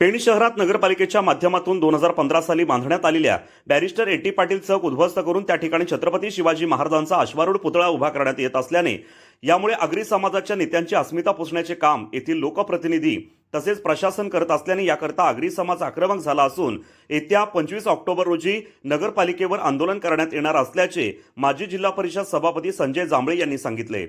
पेण शहरात नगरपालिकेच्या माध्यमातून दोन हजार पंधरा साली बांधण्यात आलेल्या बॅरिस्टर एटी पाटील चौक उद्ध्वस्त करून त्या ठिकाणी छत्रपती शिवाजी महाराजांचा अश्वारूढ पुतळा उभा करण्यात येत असल्याने यामुळे आगरी समाजाच्या नेत्यांची अस्मिता पुसण्याचे काम येथील लोकप्रतिनिधी तसेच प्रशासन करत असल्याने याकरता आगरी समाज आक्रमक झाला असून येत्या पंचवीस ऑक्टोबर रोजी नगरपालिकेवर आंदोलन करण्यात येणार असल्याचे माजी जिल्हा परिषद सभापती संजय जांभळे यांनी सांगितले.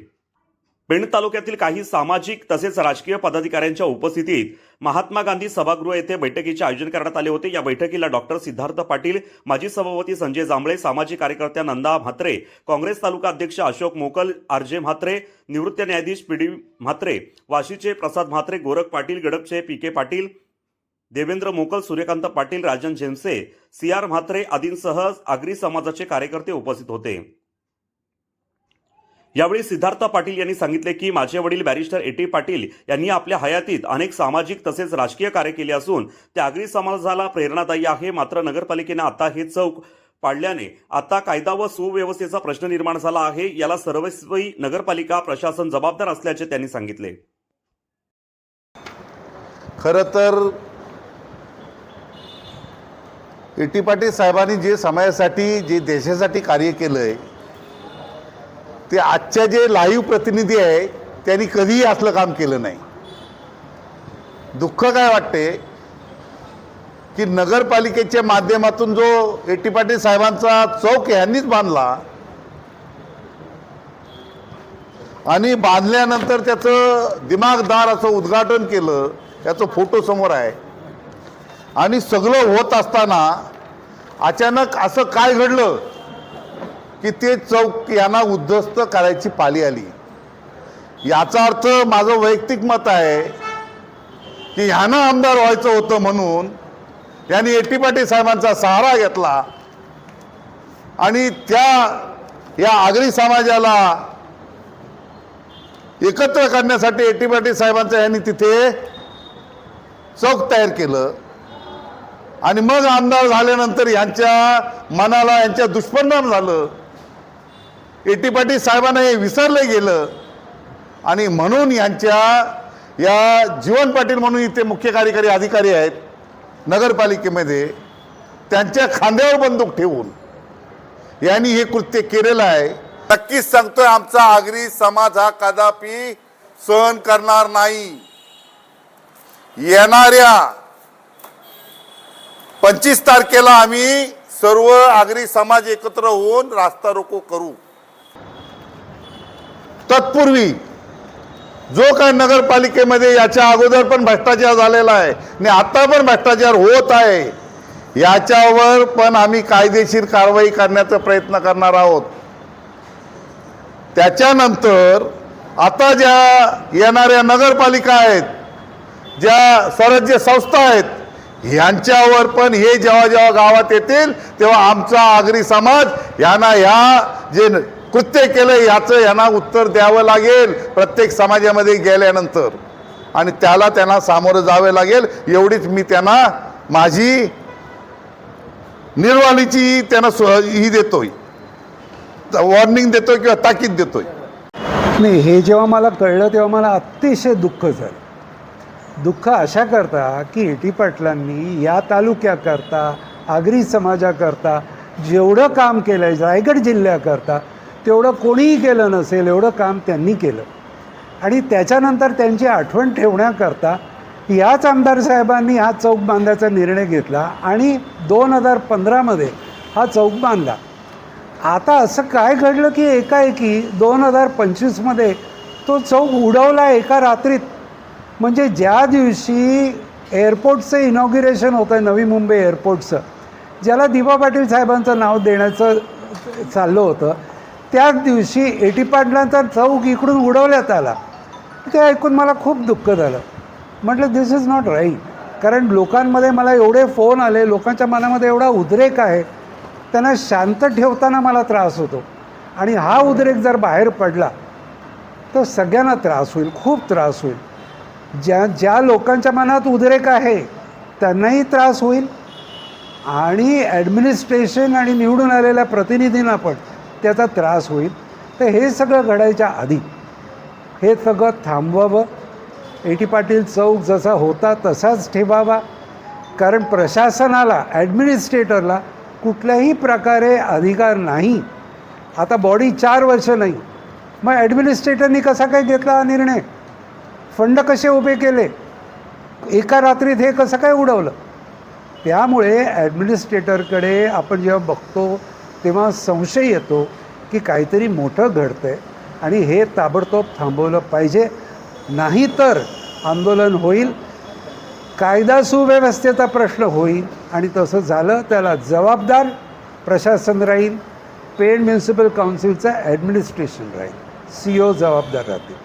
पेण तालुक्यातील काही सामाजिक तसेच राजकीय पदाधिकाऱ्यांच्या उपस्थितीत महात्मा गांधी सभागृह येथे बैठकीचे आयोजन करण्यात आले होते. या बैठकीला डॉक्टर सिद्धार्थ पाटील माजी सभापती संजय जांभळे सामाजिक कार्यकर्त्या नंदा म्हात्रे काँग्रेस तालुका अध्यक्ष अशोक मोकल आरजे म्हात्रे निवृत्त न्यायाधीश पी डी म्हात्रे वाशीचे Prasad Mhatre Gorakh Patil गडपचे P K Patil Devendra Mokal Suryakant Patil Rajan Zemse C R Mhatre आदींसह आगरी समाजाचे कार्यकर्ते उपस्थित होते. यावेळी सिद्धार्थ पाटील यांनी सांगितले की माझे वडील बॅरिस्टर एटी पाटील यांनी आपल्या हयातीत अनेक सामाजिक तसेच राजकीय कार्य केले असून ते आगरी समाजाला प्रेरणादायी आहे. मात्र नगरपालिकेने आता हे चौक पाडल्याने आता कायदा व सुव्यवस्थेचा प्रश्न निर्माण झाला आहे. याला सर्वस्वी नगरपालिका प्रशासन जबाबदार असल्याचे त्यांनी सांगितले. खरं तर एटी पाटील साहेबांनी जे समाजासाठी जे देशासाठी कार्य केलं आहे ते आजच्या जे लाईव्ह प्रतिनिधी आहे त्यांनी कधीही असलं काम केलं नाही. दुःख काय वाटते? की नगरपालिकेच्या माध्यमातून जो एटी पाटील साहेबांचा चौक ह्यांनीच बांधला. आणि बांधल्यानंतर त्याचं दिमागदार असं उद्घाटन केलं त्याचं फोटो समोर आहे. आणि सगळं होत असताना अचानक असं काय घडलं? की ते चौक यांना उद्ध्वस्त करायची पाली आली. याचा अर्थ माझं वैयक्तिक मत आहे की ह्यानं आमदार व्हायचं होतं म्हणून यांनी एटी पाटील साहेबांचा सहारा घेतला आणि त्या या आगरी समाजाला एकत्र करण्यासाठी एटी पाटील साहेबांचं यांनी तिथे चौक तयार केलं. आणि मग आमदार झाल्यानंतर यांच्या मनाला यांच्या दुष्परिणाम झालं. एटी पाटील साहेबांना हे विसरलं गेलं. आणि म्हणून यांच्या या जीवन पाटील म्हणून इथे मुख्य कार्यकारी अधिकारी आहेत नगरपालिकेमध्ये त्यांच्या खांद्यावर बंदूक ठेवून यांनी हे कृत्य केलेलं आहे. नक्कीच सांगतोय आमचा आगरी समाज हा कदापि सहन करणार नाही. येणाऱ्या पंचवीस तारखेला आम्ही सर्व आगरी समाज एकत्र होऊन रास्ता रोको करू. तत्पूर्वी जो काय नगरपालिकेमध्ये याच्या अगोदर पण भ्रष्टाचार झालेला आहे आणि आता पण भ्रष्टाचार होत आहे याच्यावर पण आम्ही कायदेशीर कारवाई करण्याचा प्रयत्न करणार आहोत. त्याच्यानंतर आता ज्या येणाऱ्या नगरपालिका आहेत ज्या स्वराज्य संस्था आहेत यांच्यावर पण हे जेव्हा जेव्हा गावात येतील तेव्हा आमचा आगरी समाज यांना ह्या जे कृत्य केलं याचं यांना उत्तर द्यावं लागेल प्रत्येक समाजामध्ये गेल्यानंतर. आणि त्याला त्यांना सामोरं जावे लागेल एवढीच मी त्यांना माझी निर्वाणीची त्यांना सु- ही देतोय. वॉर्निंग देतोय किंवा ताकीद देतोय. नाही हे जेव्हा मला कळलं तेव्हा मला अतिशय दुःख झालं. दुःख अशा करता की एटी पाटलांनी या तालुक्याकरता आगरी समाजाकरता जेवढं काम केलं आहे रायगड जिल्ह्याकरता तेवढं कोणीही केलं नसेल एवढं काम त्यांनी केलं. आणि त्याच्यानंतर त्यांची आठवण ठेवण्याकरता याच आमदार साहेबांनी हा चौक बांधायचा निर्णय घेतला आणि दोन हजार पंधरामध्ये हा चौक बांधला. आता असं काय घडलं की एकाएकी दोन हजार पंचवीसमध्ये तो चौक उडवला एका रात्रीत. म्हणजे ज्या दिवशी एअरपोर्टचं इनॉग्युरेशन होतं आहे नवी मुंबई एअरपोर्टचं ज्याला दिबा पाटील साहेबांचं नाव देण्याचं चाललं होतं त्याच दिवशी एटी पाटलांचा चौक इकडून उडवण्यात आला. ते ऐकून मला खूप दुःख झालं. म्हटलं दिस इज नॉट राईट कारण लोकांमध्ये मला एवढे फोन आले लोकांच्या मनामध्ये एवढा उद्रेक आहे त्यांना शांत ठेवताना मला त्रास होतो. आणि हा उद्रेक जर बाहेर पडला तर सगळ्यांना त्रास होईल खूप त्रास होईल. ज्या ज्या लोकांच्या मनात उद्रेक आहे त्यांनाही त्रास होईल. आणि ॲडमिनिस्ट्रेशन आणि निवडून आलेल्या प्रतिनिधींना पण. त्याचा त्रास होईल. तर हे सगळं घडायच्या आधी हे सगळं थांबवावं. एटी पाटील चौक जसा होता तसाच ठेवावा. कारण प्रशासनाला ॲडमिनिस्ट्रेटरला कुठल्याही प्रकारे अधिकार नाही. आता बॉडी चार वर्ष नाही. मग ॲडमिनिस्ट्रेटरनी कसा काय घेतला हा निर्णय? फंड कसे उभे केले? एका रात्रीत हे कसं काय उडवलं? त्यामुळे ॲडमिनिस्ट्रेटरकडे आपण जेव्हा बघतो तेव्हा संशय येतो की काहीतरी मोठं घडतं आहे आणि हे ताबडतोब थांबवलं पाहिजे. नाहीतर आंदोलन होईल कायदा सुव्यवस्थेचा प्रश्न होईल आणि तसं झालं त्याला जबाबदार प्रशासन राहील पेड म्युन्सिपल काउन्सिलचं ॲडमिनिस्ट्रेशन राहील. सी ओ जबाबदार राहतील.